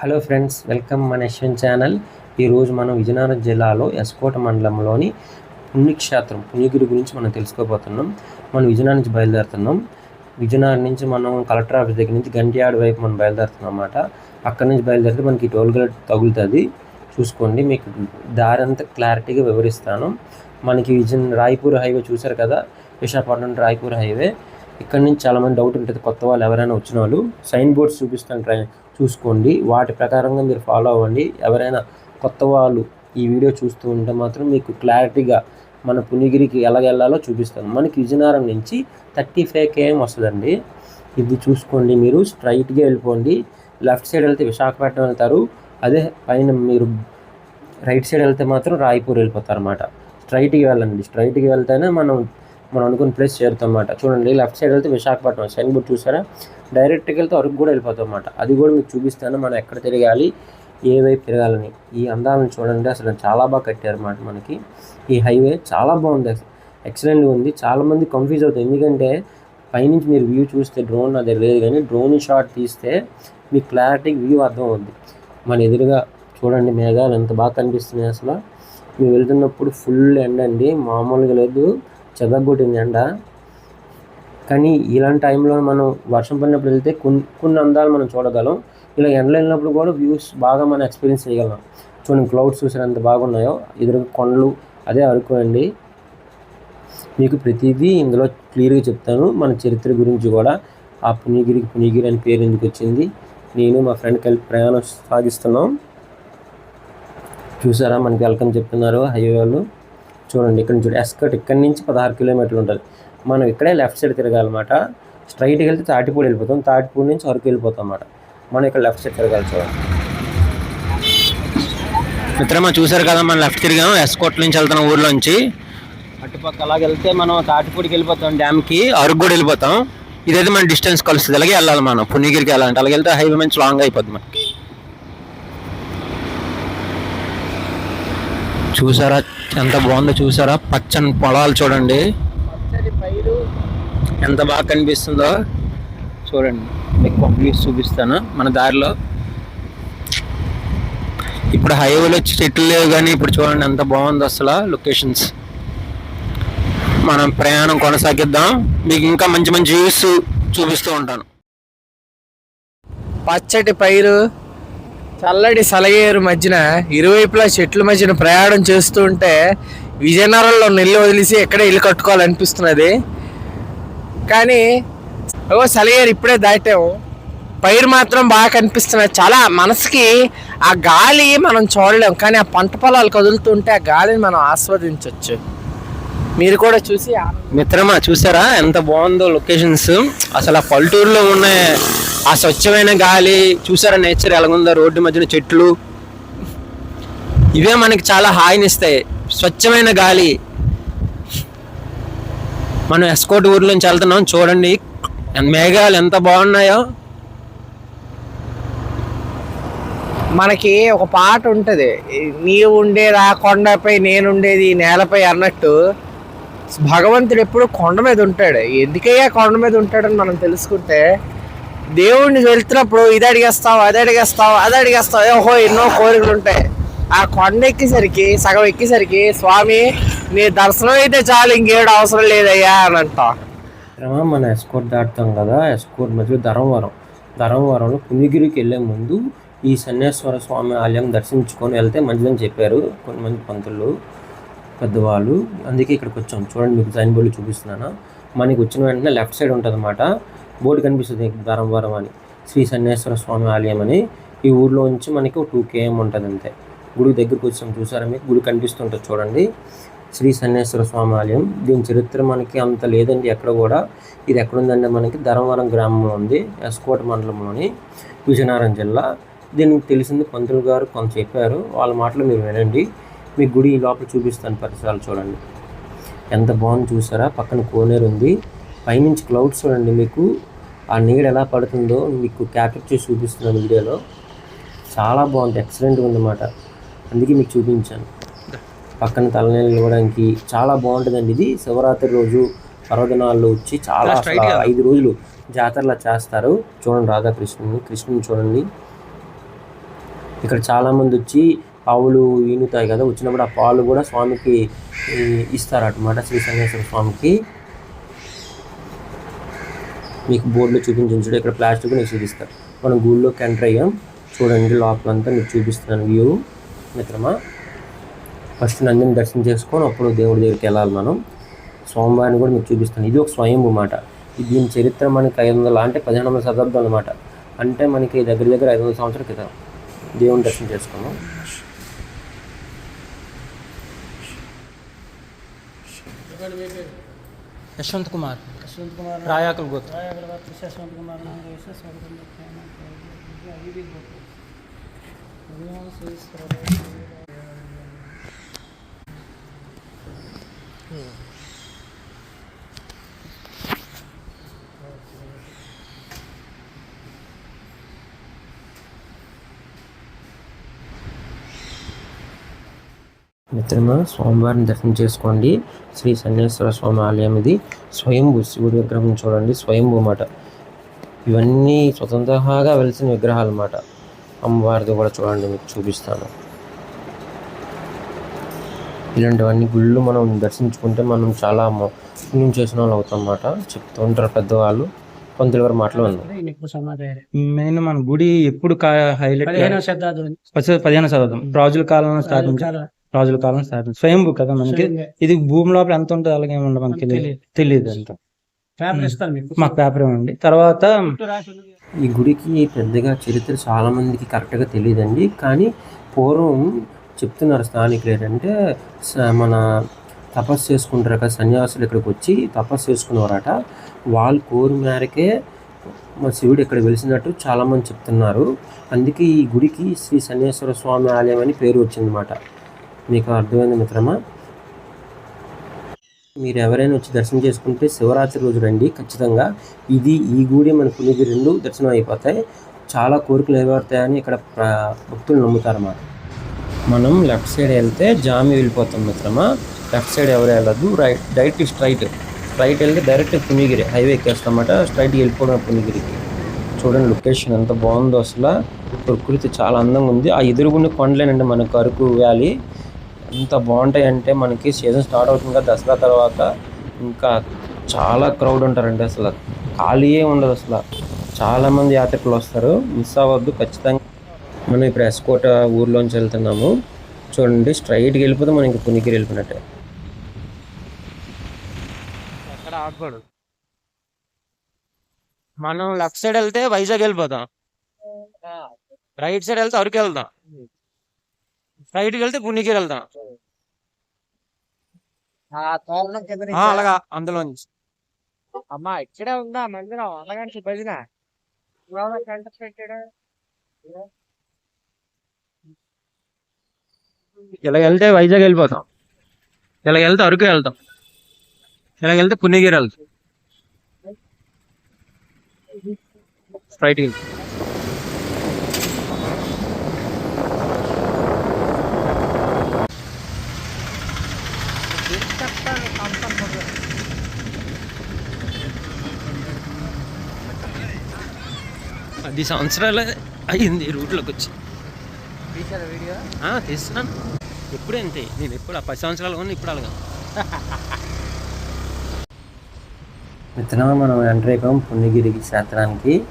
Hello friends welcome మన Yashwan channel. ఈరోజు మనం విజయనగరం జిల్లాలో ఎస్కోట మండలంలోని పుణ్యక్షేత్రం పుణ్యగిరి గురించి మనం తెలుసుకోబోతున్నాం. మనం విజయనగరం నుంచి బయలుదేరుతున్నాం. విజయనగరం నుంచి మనం కలెక్టర్ ఆఫీస్ దగ్గర నుంచి గంటియాడ వైపు మనం బయలుదేరుతున్నాం అన్నమాట. అక్కడ నుంచి బయలుదేరితే మనకి టోల్ గేట్ తగులుతుంది. చూసుకోండి మీకు దారి అంతా క్లారిటీగా వివరిస్తాను. మనకి విజయన్ రాయపూర్ హైవే చూశారు కదా? విశాఖపట్నం రాయపూర్ హైవే. ఇక్కడ నుంచి చాలామంది డౌట్ ఉంటుంది కొత్త వాళ్ళు ఎవరైనా వచ్చిన వాళ్ళు. సైన్ బోర్డ్స్ చూపిస్తాను ట్రైన్ చూసుకోండి. వాటి ప్రకారంగా మీరు ఫాలో అవ్వండి. ఎవరైనా కొత్త వాళ్ళు ఈ వీడియో చూస్తూ ఉంటే మాత్రం మీకు క్లారిటీగా మన పుణ్యగిరికి ఎలా వెళ్ళాలో చూపిస్తాను. మనకి విజయనగరం నుంచి థర్టీ ఫైవ్ కేఎం వస్తుందండి. ఇది చూసుకోండి మీరు. స్ట్రైట్గా వెళ్ళిపోండి. లెఫ్ట్ సైడ్ వెళ్తే విశాఖపట్నం వెళ్తారు. అదే పైన మీరు రైట్ సైడ్ వెళ్తే మాత్రం రాయపూర్ వెళ్ళిపోతారు అనమాట స్ట్రైట్గా వెళ్ళండి. స్ట్రైట్గా వెళ్తేనే మనం మనం అనుకున్న ప్లేస్ చేరుతాం అన్నమాట చూడండి లెఫ్ట్ సైడ్ వెళ్తే విశాఖపట్నం సైన్ బోర్డ్ చూసారా? డైరెక్ట్గా వెళ్తే అరకు కూడా వెళ్ళిపోతాం అన్నమాట అది కూడా మీకు చూపిస్తాను మనం ఎక్కడ తిరగాలి ఏ వైపు తిరగాలని. ఈ అందాలను చూడండి అసలు చాలా బాగా కట్టారన్నమాట మనకి. ఈ హైవే చాలా బాగుంది ఎక్సలెంట్గా ఉంది. చాలామంది కన్ఫ్యూజ్ అవుతుంది ఎందుకంటే పైనుంచి మీరు వ్యూ చూస్తే డ్రోన్ అది లేదు కానీ డ్రోన్ షాట్ తీస్తే మీకు క్లారిటీ వ్యూ అర్థం అవుద్ది. మన ఎదురుగా చూడండి మేఘాలు ఎంత బాగా కనిపిస్తున్నాయి అసలు. మేము వెళ్తున్నప్పుడు ఫుల్ ఎండ అండి మామూలుగా లేదు. చెదగొట్టింది ఎండ కానీ ఇలాంటి టైంలో మనం వర్షం పడినప్పుడు వెళ్తే కొన్ని కొన్ని అందాలు మనం చూడగలం. ఇలా ఎండలో వెళ్ళినప్పుడు కూడా వ్యూస్ బాగా మనం ఎక్స్పీరియన్స్ చేయగలం. చూడండి క్లౌడ్స్ చూసారు ఎంత బాగున్నాయో ఎదురు కొండలు అదే అరకు అండి. మీకు ప్రతిదీ ఇందులో క్లియర్గా చెప్తాను. మన చరిత్ర గురించి కూడా. ఆ పుణ్యగిరికి పుణ్యగిరి అని పేరు ఎందుకు వచ్చింది? నేను మా ఫ్రెండ్ కలిపి ప్రయాణం సాగిస్తున్నాం. చూసారా మనకి వెల్కమ్ చెప్తున్నారు హైవే వాళ్ళు చూడండి ఇక్కడ నుంచి ఎస్కర్ట్ ఇక్కడి నుంచి పదహారు కిలోమీటర్లు ఉంటుంది. మనం ఇక్కడే లెఫ్ట్ సైడ్ తిరగాలన్నమాట. స్ట్రైట్కి వెళ్తే తాటిపూడి వెళ్ళిపోతాం తాటిపూడి నుంచి అరకు వెళ్ళిపోతాం అన్నమాట. మనం ఇక్కడ లెఫ్ట్ సైడ్ తిరగాలి చూడండి. మిత్రమా చూసారు కదా మనం లెఫ్ట్ తిరిగాం ఎస్కోట్ నుంచి వెళ్తున్నాం ఊర్లోంచి. అటుపక్క అలాగ వెళ్తే మనం తాటిపూడికి వెళ్ళిపోతాం డ్యామ్కి అరకు కూడా వెళ్ళిపోతాం. ఇదైతే మన డిస్టెన్స్ కలుస్తుంది. అలాగే వెళ్ళాలి మనం పుణ్యగిరికి వెళ్ళాలంటే. అలాగే వెళ్తే హైవే మంచి లాంగ్ అయిపోద్ది మనకి. చూసారా ఎంత బాగుందో చూసారా? పచ్చని పొలాలు చూడండి. ఎంత బాగా కనిపిస్తుందో చూడండి. మీకు వ్యూస్ చూపిస్తాను మన దారిలో. ఇప్పుడు హైవేలో వచ్చి చెట్లు లేవు కానీ ఇప్పుడు చూడండి ఎంత బాగుందో అసలు లొకేషన్స్. మనం ప్రయాణం కొనసాగిద్దాం. మీకు ఇంకా మంచి మంచి వ్యూస్ చూపిస్తూ ఉంటాను. పచ్చటి పైరు. చల్లటి సలగేరు మధ్యన ఇరువైపులా చెట్ల మధ్యన ప్రయాణం చేస్తూ ఉంటే విజయనగరంలో నెల్లు వదిలేసి ఎక్కడే ఇల్లు కట్టుకోవాలనిపిస్తున్నది. కానీ ఓ సలగేరు ఇప్పుడే దాటాము పైరు మాత్రం బాగా కనిపిస్తున్నది. చాలా మనసుకి ఆ గాలి మనం చూడలేం కానీ ఆ పంట పొలాలు కదులుతుంటే ఆ గాలిని మనం ఆస్వాదించవచ్చు మీరు కూడా చూసి మిత్రమా చూసారా? ఎంత బాగుందో లొకేషన్స్. అసలు ఆ పల్లెటూరులో ఉన్న ఆ స్వచ్ఛమైన గాలి చూసారా నేచర్ ఎలాగుందో రోడ్డు మధ్యన చెట్లు. ఇవే మనకి చాలా హాయినిస్తాయి. స్వచ్ఛమైన గాలి. మనం ఎస్కోట్ ఊర్లోంచి వెళ్తున్నాం చూడండి. మేఘాలు ఎంత బాగున్నాయో. మనకి ఒక పాట ఉంటుంది. నీవు ఉండేది ఆ కొండపై నేనుండేది ఈ నేలపై అన్నట్టు. భగవంతుడు ఎప్పుడు కొండ మీద ఉంటాడు. ఎందుకయ్యా కొండ మీద ఉంటాడని మనం తెలుసుకుంటే దేవుడిని వెళ్తున్నప్పుడు ఇది అడిగేస్తావు అది అడిగేస్తావు అది అడిగేస్తావు? ఓహో ఎన్నో కోరికలు ఉంటాయి. ఆ కొండ ఎక్కేసరికి సగం ఎక్కేసరికి స్వామి నీ దర్శనం అయితే చాలు ఇంకేడు అవసరం లేదయ్యా అని అంటాం. మన ఎస్కోట్ దాటుతాం కదా ఎస్కోట్ మధ్యలో ధర్మవరం. ధర్మవరంలో పుణ్యగిరికి వెళ్ళే ముందు ఈ సన్నేశ్వర స్వామి ఆలయం దర్శించుకొని వెళ్తే మంచిదని చెప్పారు కొంతమంది పంతులు పెద్దవాళ్ళు. అందుకే ఇక్కడికి వచ్చాం. చూడండి మీకు సైన్ బోర్డు చూపిస్తున్నాను. మనకి వచ్చిన వెంటనే లెఫ్ట్ సైడ్ ఉంటుంది అనమాట బోర్డు కనిపిస్తుంది ధర్మవరం అని. శ్రీ సన్నేశ్వర స్వామి ఆలయం అని. ఈ ఊర్లో నుంచి మనకి టూ కేఎం ఉంటుంది అంతే గుడి దగ్గరికి వచ్చాం చూసారా మీకు గుడి కనిపిస్తుంటుంది చూడండి. శ్రీ సన్నేశ్వర స్వామి ఆలయం. దీని చరిత్ర మనకి అంత లేదండి ఎక్కడ కూడా. ఇది ఎక్కడుందంటే మనకి ధర్మవరం గ్రామంలో ఉంది. ఎస్కోట మండలంలోని విజయనగరం జిల్లా. దీనికి తెలిసింది పంతులు గారు కొంత చెప్పారు. వాళ్ళ మాటలు మీరు వినండి. మీ గుడి లోపల చూపిస్తాను పరిసరాలు చూడండి. ఎంత బాగుంది చూసారా? పక్కన కోనేరు ఉంది. పైనుంచి క్లౌడ్స్ చూడండి మీకు. ఆ నీడ ఎలా పడుతుందో మీకు క్యాప్చర్ చేసి చూపిస్తున్నాను వీడియోలో. చాలా బాగుంది ఎక్సలెంట్గా ఉందన్నమాట. అందుకే మీకు చూపించాను. పక్కన తలనీళ్ళు ఇవ్వడానికి చాలా బాగుంటుందండి ఇది. శివరాత్రి రోజు పర్వదినాల్లో వచ్చి చాలా ఐదు రోజులు జాతరలా చేస్తారు. చూడండి రాధాకృష్ణుని కృష్ణుని చూడండి. ఇక్కడ చాలామంది వచ్చి ఆవులు ఈనుతాయి కదా వచ్చినప్పుడు ఆ పాలు కూడా స్వామికి ఇస్తారన్నమాట శ్రీ సన్యాసేశ్వర స్వామికి. మీకు బోర్డులో చూపించాను ఇక్కడ ప్లాస్టిక్ నేను చూపిస్తాను మనం గూడ్లోకి ఎంటర్ అయ్యాం. చూడండి లోపల అంతా నేను చూపిస్తున్నాను వ్యూ. మిత్రమా? ఫస్ట్ నందిని దర్శనం చేసుకొని అప్పుడు దేవుడి దగ్గరికి వెళ్ళాలి మనం. స్వామివారిని కూడా మీకు చూపిస్తాను. ఇది ఒక స్వయంభూ మాట. దీని చరిత్ర మనకి ఐదు వందల అంటే పదిహేను వందల శతాబ్దం అనమాట అంటే మనకి దగ్గర దగ్గర ఐదు వందల సంవత్సరాల క్రితం. దేవుని దర్శనం చేసుకున్నాం. యశ్వంత్ కుమార్. यशवंत कुमार राया कलगोत राया कलगोत यशवंत कुमार नाम है यशवंत कुमार अभी भी बहुत మిత్రమా స్వామివారిని దర్శనం చేసుకోండి. శ్రీ సన్యాసేశ్వర స్వామి ఆలయం ఇది. స్వయంభూ శివుడి విగ్రహం చూడండి. స్వయంభూ మాట. ఇవన్నీ స్వతంత్రంగా వెలిసిన విగ్రహాలు అన్నమాట. అమ్మవారిది కూడా చూడండి మీకు చూపిస్తాను. ఇలాంటివన్నీ గుళ్ళు మనం దర్శించుకుంటే మనం చాలా పుణ్యం చేసిన వాళ్ళు అవుతాం అన్నమాట. చెప్తూ ఉంటారు పెద్దవాళ్ళు. కొంత వారి మాటలు విన్నాం. ఇప్పుడు సమాచారం మెయిన్ మన గుడి ఎప్పుడు హైలైట్ పదిహేనవ శతాబ్దం. పదిహేను శతాబ్దం. రాజుల కాలంలో స్థాపించి రాజుల కాలం స్థాపించి స్వయంభూ కదా మనకి? ఇది భూమి లోపల ఎంత ఉంటుంది అలాగే ఉండదు మనకి తెలియదు. అంత. మీకు. పేపర్ ఇవ్వండి తర్వాత. ఈ గుడికి పెద్దగా చరిత్ర చాలా మందికి కరెక్ట్గా తెలియదండి కానీ పూర్వం చెప్తున్నారు స్థానికులు ఏంటంటే మన తపస్సు చేసుకుంటారు కదా సన్యాసులు ఇక్కడికి వచ్చి తపస్సు చేసుకునేవారట వాళ్ళ కోరు మేరకే మా శివుడు ఇక్కడ వెలిసినట్టు చాలామంది చెప్తున్నారు. అందుకే ఈ గుడికి శ్రీ సన్యాసేశ్వర స్వామి ఆలయం అని పేరు వచ్చిందన్నమాట. మీకు అర్థమైంది మిత్రమా? మీరు ఎవరైనా వచ్చి దర్శనం చేసుకుంటే శివరాత్రి రోజు రండి ఖచ్చితంగా. ఇది ఈ గుడి మన పులిగి రెండు దర్శనం అయిపోతాయి. చాలా కోరికలు నెరవేరుతాయని ఇక్కడ ప్ర- భక్తులు నమ్ముతారన్నమాట. మనం లెఫ్ట్ సైడ్ వెళ్తే జామి వెళ్ళిపోతాం మిత్రమా. లెఫ్ట్ సైడ్ ఎవరు వెళ్ళదు. Right direct straight. స్ట్రైట్ వెళ్తే డైరెక్ట్ పునిగిరి హైవే ఎక్కేస్తామట. స్ట్రైట్ వెళ్ళిపోవడం పునిగిరికి చూడండి లొకేషన్ ఎంత బాగుందో అసలు. ప్రకృతి చాలా అందంగా ఉంది. ఆ ఎదురుగుండి కొండలేనండి మనకు అరకు వ్యాలీ. ఎంత బాగుంటాయి అంటే మనకి సీజన్ స్టార్ట్ అవుతుంది కదా దసరా తర్వాత ఇంకా చాలా క్రౌడ్ ఉంటారండి అసలు. ఖాళీయే ఉండదు అసలు. చాలా మంది యాత్రికులు వస్తారు. మిస్ అవ్వద్దు ఖచ్చితంగా. మనం ఇప్పుడు ఎస్కోట ఊర్లోంచి వెళ్తున్నాము. చూడండి స్ట్రైట్కి వెళ్ళిపోతే మనం ఇంకా పుణ్యగిరి వెళ్ళిపోయినట్టే. ఎక్కడ మనం లెఫ్ట్ సైడ్ వెళ్తే వైజాగ్ వెళ్ళిపోతాం. రైట్ సైడ్ వెళ్తే అరకు వెళ్తాం. రైట్కి వెళ్తే పుణ్యగిరి వెళ్తాం. ఆ తోరణం కింద ఆ, నుంచి అలాగా అందులో నుంచి. అమ్మా ఇక్కడే ఉందా? మందిరం అలాగంటే భజన పెట్టాడు? ఇలా వెళ్తే వైజాగ్ వెళ్ళిపోతాం. ఇలా వెళ్తే అరకు వెళ్తాం. ఇలా వెళ్తే పుణ్యగిరి వెళ్తాం. రైట్కి పది సంవత్సరాలు అయ్యింది ఈ రూట్లోకి వచ్చి. వీడియో? ఆ, తీస్తున్నాను. ఎప్పుడు అంతే. నేను ఎప్పుడు ఆ పది సంవత్సరాలు ఉన్నా ఇప్పుడు అలాగా మిత్రమా మనం ఎంటర్ అయిపోయాం పుణ్యగిరి క్షేత్రానికి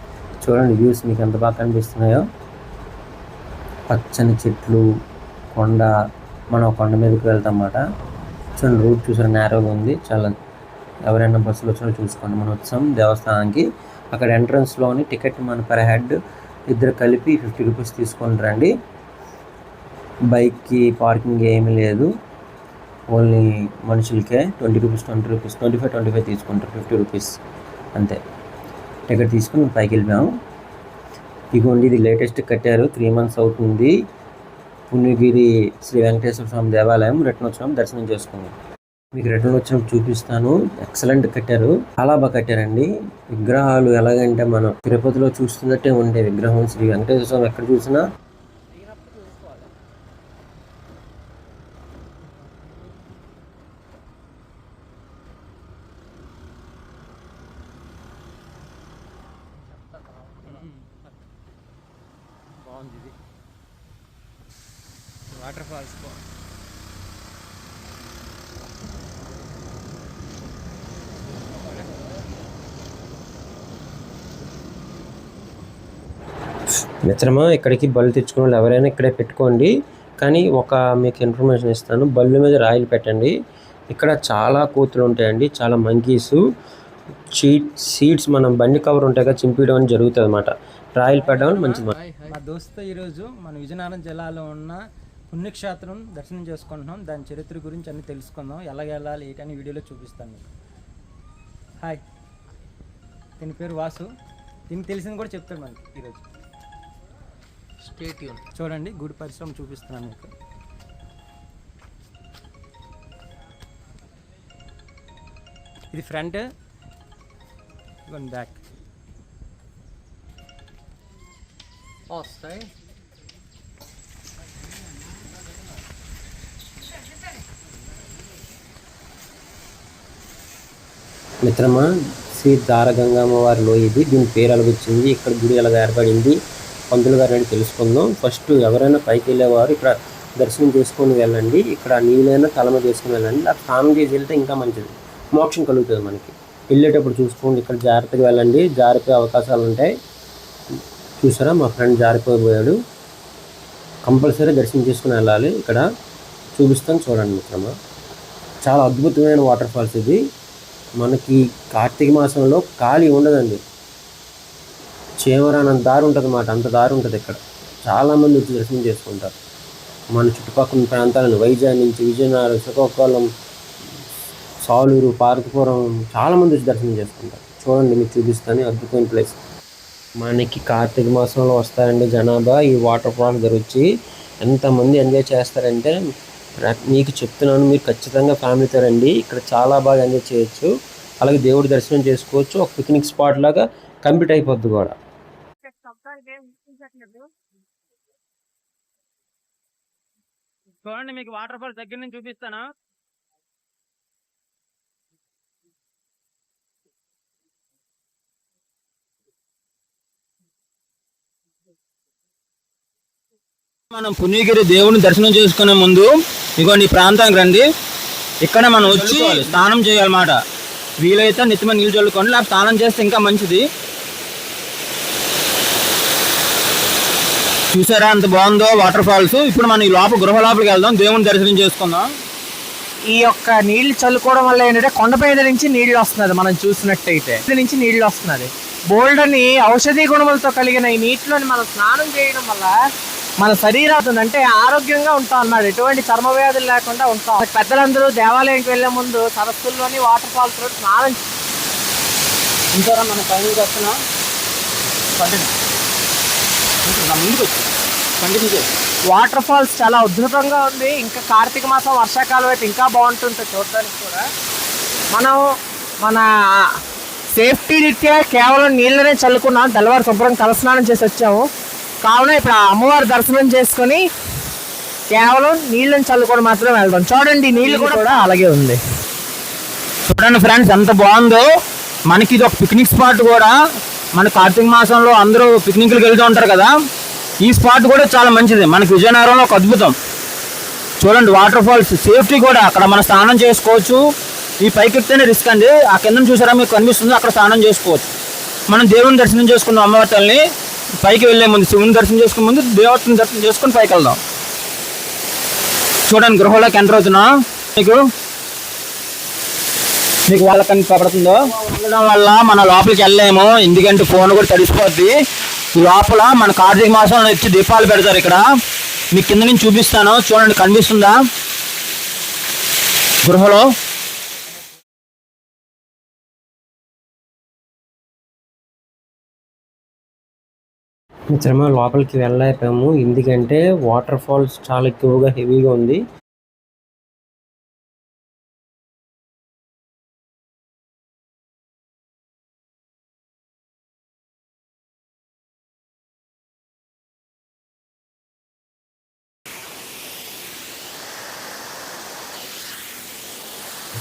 చూడండి వ్యూస్ మీకు ఎంత బాగా కనిపిస్తున్నాయో. పచ్చని చెట్లు కొండ మనం కొండ మీదకి వెళ్తాం అన్నమాట. చూడండి రూట్ చూసారు నేరోగా ఉంది. చాలా ఎవరైనా బస్సులో వచ్చినా చూసుకోండి. మనం వచ్చాం దేవస్థానానికి అక్కడ ఎంట్రన్స్లోని టికెట్ మన పర్ హెడ్ ఇద్దరు కలిపి ఫిఫ్టీ రూపీస్ తీసుకొని రండి. బైక్కి పార్కింగ్ ఏమీ లేదు. ఓన్లీ మనుషులకే twenty rupees twenty rupees twenty five twenty five తీసుకుంటారు ఫిఫ్టీ రూపీస్ అంతే. టికెట్ తీసుకుని మేము పైకి వెళ్ళాము ఇదిగోండి ఇది లేటెస్ట్ కట్టారు. త్రీ మంత్స్ అవుతుంది. పుణ్యగిరి శ్రీ వెంకటేశ్వర స్వామి దేవాలయం రిటర్న్ వచ్చినాం దర్శనం చేసుకున్నాం మీకు రిటర్న్ వచ్చినప్పుడు చూపిస్తాను. ఎక్సలెంట్ కట్టారు. చాలా బాగా కట్టారండి. విగ్రహాలు ఎలాగంటే మనం తిరుపతిలో చూస్తున్నట్టే ఉండే విగ్రహం శ్రీ వెంకటేశ్వర స్వామి ఎక్కడ చూసినా. వాటర్ ఫాల్స్ మిత్రమా ఇక్కడికి బళ్ళు తెచ్చుకున్న వాళ్ళు ఎవరైనా ఇక్కడే పెట్టుకోండి. కానీ ఒక మీకు ఇన్ఫర్మేషన్ ఇస్తాను. బళ్ళు మీద రాయిలు పెట్టండి. ఇక్కడ చాలా కోతులు ఉంటాయండి. చాలా మంకీస్. చీట్ సీట్స్ మనం బండి కవర్ ఉంటాయి కదా చింపేయడం అని జరుగుతుంది అనమాట రాయిలు పెట్టడం వల్ల మంచిది. మా దోస్తో ఈరోజు మన విజయనగరం జిల్లాలో ఉన్న పుణ్యక్షేత్రం దర్శనం చేసుకుంటున్నాం. దాని చరిత్ర గురించి అన్ని తెలుసుకుందాం. ఎలాగ వెళ్ళాలి ఏంటని వీడియోలో చూపిస్తాను మీకు. హాయ్. దీని పేరు వాసు. దీనికి తెలిసింది కూడా చెప్తాడు మనకి ఈరోజు. స్టేట్ యూన్ చూడండి గుడి పరిశ్రమ చూపిస్తున్నాను మీకు. ఇది ఫ్రంట్ ఇదిగోండి బ్యాక్. వస్తాయి. మిత్రమా శ్రీ దారగంగమ్మ వారి లోయ ఇది దీని పేరు ఎలా వచ్చింది ఇక్కడ గుడి ఎలాగ ఏర్పడింది పంతులు గారు అని తెలుసుకుందాం. ఫస్ట్ ఎవరైనా పైకి వెళ్ళేవారు ఇక్కడ దర్శనం చేసుకొని వెళ్ళండి. ఇక్కడ నీళ్ళైనా తలమ చేసుకుని వెళ్ళండి. అక్కడ స్నానం చేసి వెళ్తే ఇంకా మంచిది. మోక్షం కలుగుతుంది మనకి. వెళ్ళేటప్పుడు చూసుకోండి. ఇక్కడ జాగ్రత్తగా వెళ్ళండి. జారిపోయే అవకాశాలు ఉంటాయి. చూసారా? మా ఫ్రెండ్ జారిపోయిపోయాడు కంపల్సరీ దర్శనం చేసుకుని వెళ్ళాలి. ఇక్కడ చూపిస్తాను. చూడండి మిత్రమా. చాలా అద్భుతమైన వాటర్ ఫాల్స్ ఇది. మనకి కార్తీక మాసంలో ఖాళీ ఉండదండి. చేమరానంత దారి ఉంటుంది మాట. అంత దారి ఉంటుంది ఇక్కడ. చాలామంది వచ్చి దర్శనం చేసుకుంటారు. మన చుట్టుపక్కల ప్రాంతాలను వైజాగ్ నుంచి విజయనగరం శ్రీకాకుళం సాలూరు పార్వతీపురం చాలామంది వచ్చి దర్శనం చేసుకుంటారు. చూడండి మీకు చూపిస్తాను. అద్భుతమైన ప్లేస్. మనకి కార్తీక మాసంలో వస్తారండి జనాభా. ఈ వాటర్ ఫాల్ దగ్గర వచ్చి ఎంతమంది ఎంజాయ్ చేస్తారంటే మీకు చెప్తున్నాను మీరు ఖచ్చితంగా ఫ్యామిలీతో రండి. ఇక్కడ చాలా బాగా ఎంజాయ్ చేయొచ్చు. అలాగే దేవుడి దర్శనం చేసుకోవచ్చు. ఒక పిక్నిక్ స్పాట్ లాగా కంప్లీట్ అయిపోద్ది కూడా. చూడండి మీకు వాటర్ ఫాల్ దగ్గర నుంచి చూపిస్తాను. మనం పుణ్యగిరి దేవుని దర్శనం చేసుకునే ముందు ఇగోండి ఈ ప్రాంతానికి రండి ఇక్కడ మనం వచ్చి స్నానం చేయాలన్నమాట. వీలైతే నిత్యమ నీళ్ళు చల్లుకోండి లేకపోతే స్నానం చేస్తే ఇంకా మంచిది. చూసారా అంత బాగుందో వాటర్ ఫాల్స్. ఇప్పుడు మనం ఈ లోపల గృహ లోపలికి వెళ్దాం. దేవుని దర్శనం చేసుకుందాం. ఈ యొక్క నీళ్ళు చల్లుకోవడం వల్ల ఏంటంటే కొండపైన నుంచి నీళ్ళు వస్తున్నది మనం చూసినట్టయితే. నుంచి నీళ్ళు వస్తున్నది. బోల్డ్ అని ఔషధీ గుణములతో కలిగిన ఈ నీటిలోని మనం స్నానం చేయడం వల్ల మన శరీరం అంటే ఆరోగ్యంగా ఉంటాం అన్నమాట ఎటువంటి చర్మ వ్యాధులు లేకుండా ఉంటాం. పెద్దలందరూ దేవాలయంకి వెళ్ళే ముందు సరస్సుల్లోని వాటర్ ఫాల్స్ స్నానం ఇంకోరా మనం పైన వస్తున్నాం కంటిన్యూ ముందుకు వచ్చి కంటిన్యూ చేసి వాటర్ ఫాల్స్ చాలా అద్భుతంగా ఉంది. ఇంకా కార్తీక మాసం వర్షాకాలం అయితే ఇంకా బాగుంటుంది చూడడానికి కూడా. మనం మన సేఫ్టీ రీత్యా కేవలం నీళ్ళనే చల్లుకున్నాం. తెల్లవారు శుభ్రం తలస్నానం చేసి వచ్చాము. కావున ఇప్పుడు ఆ అమ్మవారి దర్శనం చేసుకొని కేవలం నీళ్ళని చల్లుకొని మాత్రం వెళ్దాం. చూడండి నీళ్ళు కూడా అలాగే ఉంది. చూడండి ఫ్రెండ్స్ ఎంత బాగుందో. మనకి ఇది ఒక పిక్నిక్ స్పాట్ కూడా. మన కార్తీక మాసంలో అందరూ పిక్నిక్లకు వెళ్తూ ఉంటారు కదా ఈ స్పాట్ కూడా చాలా మంచిది. మనకి విజయనగరంలో ఒక అద్భుతం. చూడండి వాటర్ ఫాల్స్ సేఫ్టీ కూడా అక్కడ మనం స్నానం చేసుకోవచ్చు. ఈ పైకి ఎక్కితేనే రిస్క్ అండి. ఆ కింద చూసారా మీకు కనిపిస్తుంది? అక్కడ స్నానం చేసుకోవచ్చు. మనం దేవుని దర్శనం చేసుకున్నాం అమ్మవారి పైకి వెళ్ళే ముందు శివుని దర్శనం చేసుకునే ముందు దేవతని దర్శనం చేసుకుని పైకి వెళ్దాం. చూడండి గృహలోకి ఎంటర్ అవుతున్నా మీకు మీకు వాళ్ళ కని పడుతుందో? ఉండడం వల్ల మన లోపలికి వెళ్ళలేము. ఎందుకంటే ఫోన్ కూడా తడిసిపోద్ది. లోపల మన కార్తీక మాసంలో వచ్చి దీపాలు పెడతారు ఇక్కడ. మీకు కింద నుంచి చూపిస్తాను. చూడండి కనిపిస్తుందా? గృహలో. మిత్రమా లోపలికి వెళ్ళలేకపోయాము. ఎందుకంటే వాటర్ ఫాల్స్ చాలా ఎక్కువగా హెవీగా ఉంది.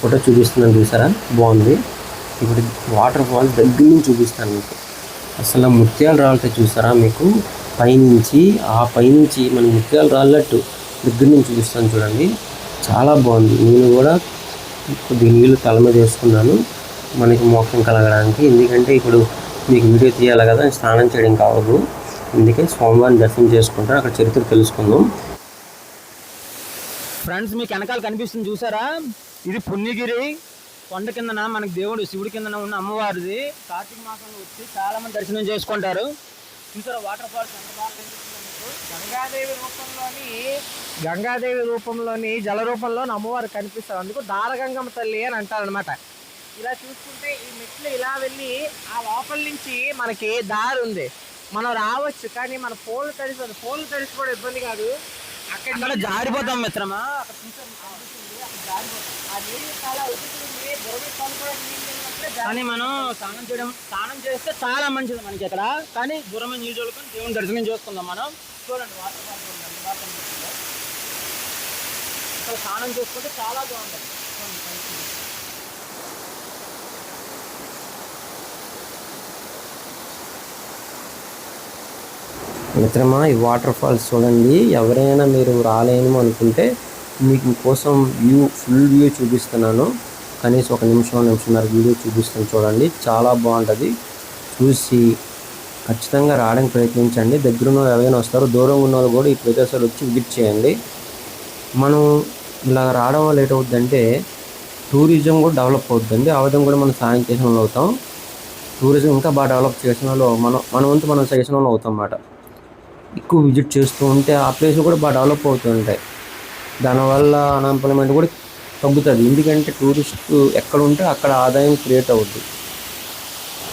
ఫోటో చూపిస్తున్నాను చూసారా? బాగుంది. ఇప్పుడు వాటర్ ఫాల్ దగ్గర నుంచి చూపిస్తాను మీకు. అసలు ముత్యాలు రాళ్ళతో చూసారా మీకు? పైనుంచి ఆ పైనుంచి మన ముత్యాలు రాళ్ళట్టు దగ్గర నుంచి చూపిస్తాను చూడండి. చాలా బాగుంది. నేను కూడా కొద్ది నీళ్ళు తల మీద వేసుకున్నాను. మనకి మోక్షం కలగడానికి. ఎందుకంటే ఇప్పుడు మీకు వీడియో తీయాలి కదా స్నానం చేయడం కావదు అందుకే స్వామివారిని దర్శనం చేసుకుంటాను అక్కడ చరిత్ర తెలుసుకుందాం. ఫ్రెండ్స్ మీకు వెనకాల కనిపిస్తుంది చూసారా? ఇది పుణ్యగిరి. కొండ కిందన మనకి దేవుడు శివుడి కిందన ఉన్న అమ్మవారిది. కార్తీక మాసంలో వచ్చి చాలామంది దర్శనం చేసుకుంటారు. చూసారా వాటర్ ఫాల్స్ ఎంత బాగా గంగాదేవి రూపంలోని గంగాదేవి రూపంలోని జల రూపంలో అమ్మవారు కనిపిస్తారు. అందుకు దారగంగమ్మ తల్లి అని అంటారనమాట ఇలా చూసుకుంటే ఈ మెట్లు ఇలా వెళ్ళి ఆ లోపల నుంచి మనకి దారి ఉంది. మనం రావచ్చు కానీ మన ఫోన్లు తడిసి ఫోన్లు తడిసి కూడా ఇబ్బంది కాదు. అక్కడ జారిపోతాం మిత్రమా? కానీ మనం స్నానం చేయడం స్నానం చేస్తే చాలా మంచిది మనకి ఇక్కడ కానీ దూరమైన నీళ్ళు చల్లుకొని దేవుని దర్శనం చేసుకుందాం మనం. చూడండి వాటర్ ఫాల్ చూడండి, ఎంత ఇక్కడ స్నానం చేసుకుంటే చాలా బాగుంటుంది. మిత్రమా ఈ వాటర్ ఫాల్స్ చూడండి. ఎవరైనా మీరు రాలేను అనుకుంటే మీకు కోసం వ్యూ ఫుల్ వ్యూ చూపిస్తున్నాను. కనీసం ఒక నిమిషం నిమిషంన్నర వీడియో చూపిస్తాను చూడండి. చాలా బాగుంటుంది. చూసి ఖచ్చితంగా రావడానికి ప్రయత్నించండి. దగ్గర ఉన్న ఎవరైనా వస్తారో దూరంగా ఉన్న వాళ్ళు కూడా ఈ ప్రదేశాలు వచ్చి విజిట్ చేయండి. మనం ఇలా రావడం వల్ల ఏటవుద్దంటే టూరిజం కూడా డెవలప్ అవుతుందండి. ఆ విధంగా కూడా మనం సాయం చేసిన వాళ్ళు అవుతాం. టూరిజం ఇంకా బాగా డెవలప్ చేసిన వాళ్ళు మనం మన వంతు మనం చేసిన వాళ్ళు అవుతాం అన్నమాట. ఎక్కువ విజిట్ చేస్తూ ఉంటే ఆ ప్లేస్ కూడా బాగా డెవలప్ అవుతూ ఉంటాయి. దానివల్ల అన్ఎంప్లాయ్మెంట్ కూడా తగ్గుతుంది. ఎందుకంటే టూరిస్ట్ ఎక్కడ ఉంటే అక్కడ ఆదాయం క్రియేట్ అవుద్ది.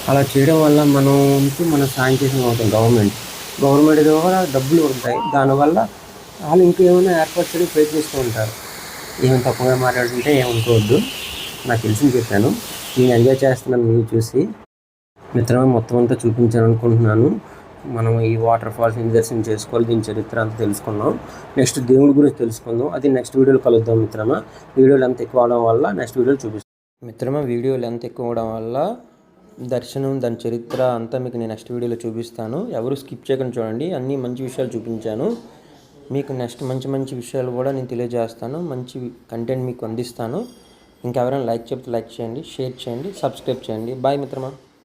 అలా చేయడం వల్ల మనకి మన శాంక్షన్ అవుతుంది అవుతాం గవర్నమెంట్. గవర్నమెంట్ ద్వారా డబ్బులు ఉంటాయి. దానివల్ల వాళ్ళు ఇంకా ఏమైనా ఏర్పాటు చేయడానికి ప్రయత్నిస్తూ ఉంటారు. ఏమైనా తప్పుగా మాట్లాడుతుంటే ఏమనుకోవద్దు. నాకు తెలిసింది చెప్పాను. నేను ఎంజాయ్ చేస్తున్నాను. మీరు చూసి మిత్రమే మొత్తం అంతా చూపించాను అనుకుంటున్నాను మనం ఈ వాటర్ ఫాల్స్ దర్శనం చేసుకోవాలి. దీని చరిత్ర అంతా తెలుసుకుందాం. నెక్స్ట్ దేవుడి గురించి తెలుసుకుందాం. అది నెక్స్ట్ వీడియోలో కలుద్దాం మిత్రమా. వీడియో లెంత్ ఎక్కువ అవడం వల్ల నెక్స్ట్ వీడియోలో చూపిస్తాం. మిత్రమా వీడియో లెంత్ ఎక్కువ అవడం వల్ల దర్శనం దాని చరిత్ర అంతా మీకు నేను నెక్స్ట్ వీడియోలో చూపిస్తాను. ఎవరు స్కిప్ చేయకుండా చూడండి. అన్ని మంచి విషయాలు చూపించాను. మీకు నెక్స్ట్ మంచి మంచి విషయాలు కూడా నేను తెలియజేస్తాను. మంచి కంటెంట్ మీకు అందిస్తాను. ఇంకెవరైనా లైక్ చెప్తే లైక్ చేయండి షేర్ చేయండి సబ్స్క్రైబ్ చేయండి. బాయ్ మిత్రమా.